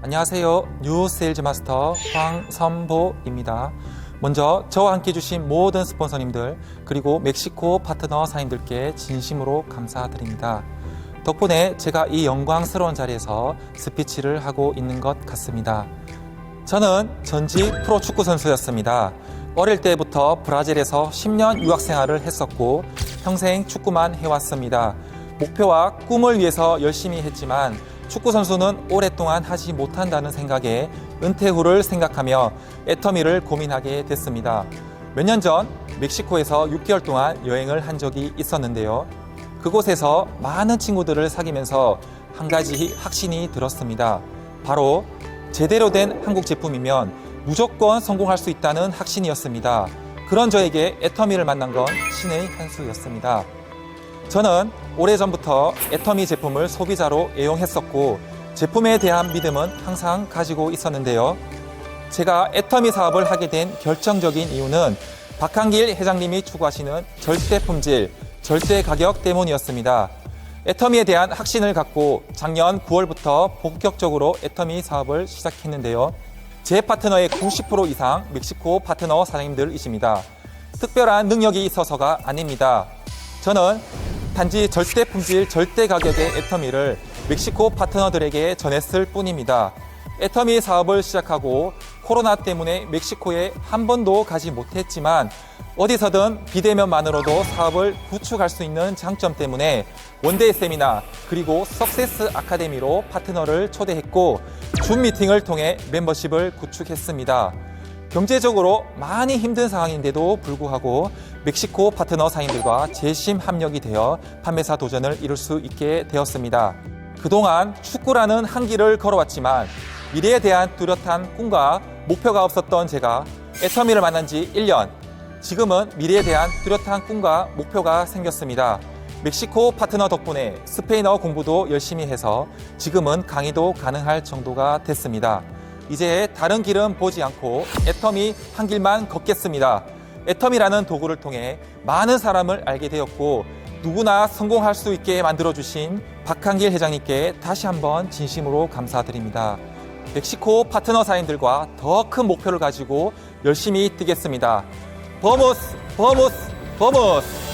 안녕하세요. 뉴 세일즈 마스터 황선보입니다. 먼저 저와 함께 해주신 모든 스폰서님들 그리고 멕시코 파트너 사인들께 진심으로 감사드립니다. 덕분에 제가 이 영광스러운 자리에서 스피치를 하고 있는 것 같습니다. 저는 전직 프로 축구 선수였습니다. 어릴 때부터 브라질에서 10년 유학 생활을 했었고 평생 축구만 해왔습니다. 목표와 꿈을 위해서 열심히 했지만 축구 선수는 오랫동안 하지 못한다는 생각에 은퇴 후를 생각하며 애터미를 고민하게 됐습니다. 몇 년 전 멕시코에서 6개월 동안 여행을 한 적이 있었는데요. 그곳에서 많은 친구들을 사귀면서 한 가지 확신이 들었습니다. 바로 제대로 된 한국 제품이면 무조건 성공할 수 있다는 확신이었습니다. 그런 저에게 애터미를 만난 건 신의 한 수였습니다. 저는 오래전부터 애터미 제품을 소비자로 애용했었고 제품에 대한 믿음은 항상 가지고 있었는데요. 제가 애터미 사업을 하게 된 결정적인 이유는 박한길 회장님이 추구하시는 절대 품질, 절대 가격 때문이었습니다. 애터미에 대한 확신을 갖고 작년 9월부터 본격적으로 애터미 사업을 시작했는데요. 제 파트너의 90% 이상 멕시코 파트너 사장님들이십니다. 특별한 능력이 있어서가 아닙니다. 저는 단지 절대 품질, 절대 가격의 애터미를 멕시코 파트너들에게 전했을 뿐입니다. 애터미 사업을 시작하고 코로나 때문에 멕시코에 한 번도 가지 못했지만 어디서든 비대면만으로도 사업을 구축할 수 있는 장점 때문에 원데이 세미나 그리고 석세스 아카데미로 파트너를 초대했고 줌 미팅을 통해 멤버십을 구축했습니다. 경제적으로 많이 힘든 상황인데도 불구하고 멕시코 파트너 사인들과 재심 합력이 되어 판매사 도전을 이룰 수 있게 되었습니다. 그동안 축구라는 한 길을 걸어왔지만 미래에 대한 뚜렷한 꿈과 목표가 없었던 제가 애터미를 만난 지 1년, 지금은 미래에 대한 뚜렷한 꿈과 목표가 생겼습니다. 멕시코 파트너 덕분에 스페인어 공부도 열심히 해서 지금은 강의도 가능할 정도가 됐습니다. 이제 다른 길은 보지 않고 애터미 한 길만 걷겠습니다. 애터미라는 도구를 통해 많은 사람을 알게 되었고 누구나 성공할 수 있게 만들어주신 박한길 회장님께 다시 한번 진심으로 감사드립니다. 멕시코 파트너 사인들과 더 큰 목표를 가지고 열심히 뛰겠습니다. 버모스, 버모스, 버모스!